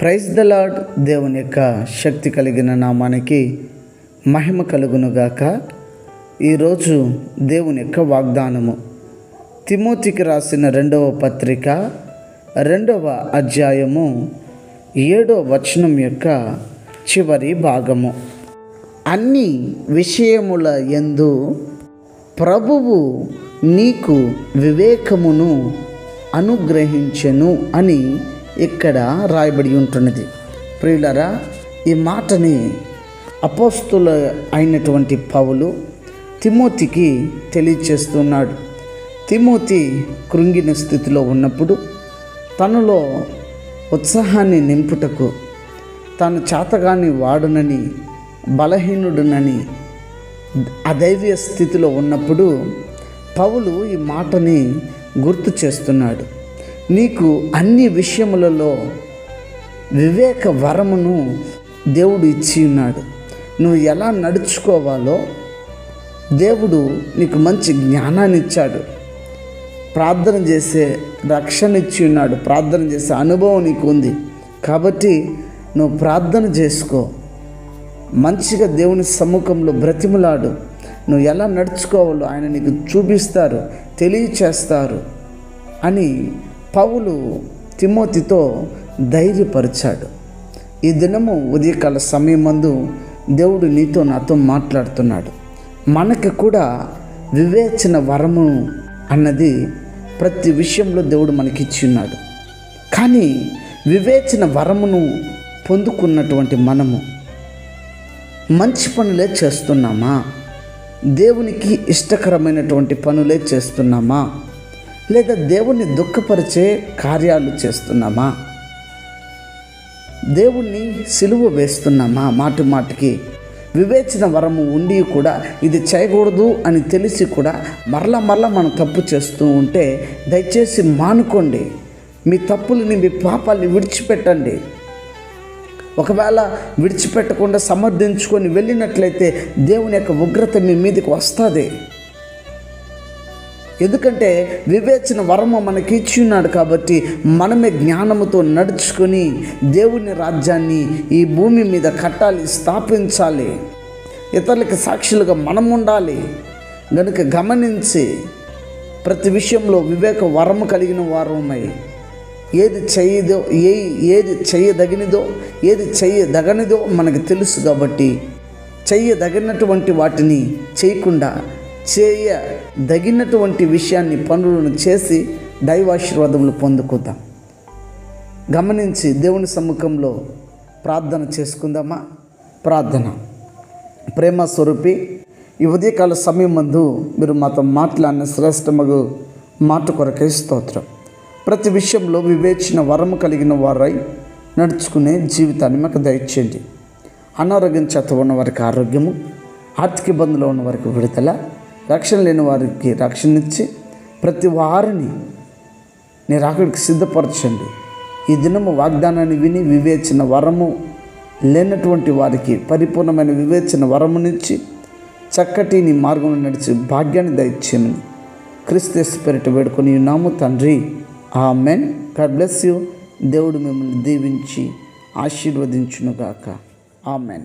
Praise the lord దేవుని యొక్క శక్తి కలిగిన నామానికి మహిమ కలుగునుగాక. ఈరోజు దేవుని యొక్క వాగ్దానము. తిమోతికి రాసిన రెండవ పత్రిక రెండవ అధ్యాయము ఏడో వచనం యొక్క చివరి భాగము. అన్ని విషయముల ఎందు ప్రభువు నీకు వివేకమును అనుగ్రహించెను అని ఇక్కడ రాయబడి ఉంటున్నది. ప్రియులరా ఈ మాటని అపోస్తుల అయినటువంటి పౌలు తిమోతికి తెలియచేస్తున్నాడు. తిమోతి కృంగిన స్థితిలో ఉన్నప్పుడు తనలో ఉత్సాహాన్ని నింపుటకు తాను చేతగాని వాడునని బలహీనుడునని అదైవ్య స్థితిలో ఉన్నప్పుడు పౌలు ఈ మాటని గుర్తు చేస్తున్నాడు. నీకు అన్ని విషయములలో వివేక వరమును దేవుడు ఇచ్చి ఉన్నాడు. నువ్వు ఎలా నడుచుకోవాలో దేవుడు నీకు మంచి జ్ఞానాన్ని ఇచ్చాడు. ప్రార్థన చేసే రక్షణ ఇచ్చి ఉన్నాడు. ప్రార్థన చేసే అనుభవం నీకు ఉంది. కాబట్టి నువ్వు ప్రార్థన చేసుకో. మంచిగా దేవుని సముఖంలో బ్రతిములాడు. నువ్వు ఎలా నడుచుకోవాలో ఆయన నీకు చూపిస్తారు తెలియచేస్తారు అని పౌలు తిమోతితో ధైర్యపరిచాడు. ఈ దినము ఉదయకాల సమయం మందు దేవుడు నీతో నాతో మాట్లాడుతున్నాడు. మనకి కూడా వివేచన వరము అన్నది ప్రతి విషయంలో దేవుడు మనకి ఇచ్చి ఉన్నాడు కానీ వివేచన వరమును పొందుకున్నటువంటి మనము మంచి పనులే చేస్తున్నామా? దేవునికి ఇష్టకరమైనటువంటి పనులే చేస్తున్నామా? లేదా దేవుణ్ణి దుఃఖపరిచే కార్యాలు చేస్తున్నామా? దేవుణ్ణి సిలువ వేస్తున్నామా? మాటి మాటికి వివేచన వరము ఉండి కూడా ఇది చేయకూడదు అని తెలిసి కూడా మరల మరల మనం తప్పు చేస్తూ ఉంటే దయచేసి మానుకోండి. మీ తప్పులని మీ పాపాలని విడిచిపెట్టండి. ఒకవేళ విడిచిపెట్టకుండా సమర్థించుకొని వెళ్ళినట్లయితే దేవుని యొక్క ఉగ్రత మీ మీదకి వస్తుంది. ఎందుకంటే వివేచన వరము మనకి ఇచ్చి ఉన్నాడు కాబట్టి మనమే జ్ఞానముతో నడుచుకొని దేవుని రాజ్యాన్ని ఈ భూమి మీద కట్టాలి స్థాపించాలి. ఇతరులకి సాక్షులుగా మనం ఉండాలి. గనుక గమనించి ప్రతి విషయంలో వివేక వరము కలిగిన వారమై ఏది చేయదో ఏ ఏది చేయదగినదో ఏది చేయదగనిదో మనకు తెలుసు కాబట్టి చెయ్యదగినటువంటి వాటిని చేయకుండా చేయదగినటువంటి విషయాన్ని పనులను చేసి దైవాశీర్వాదములు పొందుకుందాం. గమనించి దేవుని సమ్ముఖంలో ప్రార్థన చేసుకుందామా? ప్రార్థన. ప్రేమ స్వరూపి ఈ ఉదయకాల సమయం మందు మీరు మాతో మాట్లాడిన శ్రేష్టమగు మాట కొరకై స్తోత్రం. ప్రతి విషయంలో వివేచన వరము కలిగిన వారై నడుచుకునే జీవితాన్ని మాకు దయచేయండి. అనారోగ్యం చేత ఉన్న వారికి ఆరోగ్యము ఆర్థిక ఇబ్బందులు ఉన్న వారికి విడుదల రక్షణ లేని వారికి రక్షణ ఇచ్చి ప్రతి వారిని నీ రాకడికి సిద్ధపరచండి. ఈ దినము వాగ్దానాన్ని విని వివేచన వరము లేనటువంటి వారికి పరిపూర్ణమైన వివేచన వరమునిచ్చి చక్కటి నీ మార్గంలో నడిచి భాగ్యాన్ని దయచేయమని క్రిస్తు పేరిట వేడుకొని నాము తండ్రి. ఆ మెన్ గాడ్ బ్లెస్ యూ. దేవుడు మిమ్మల్ని దీవించి ఆశీర్వదించునుగాక. ఆ మెన్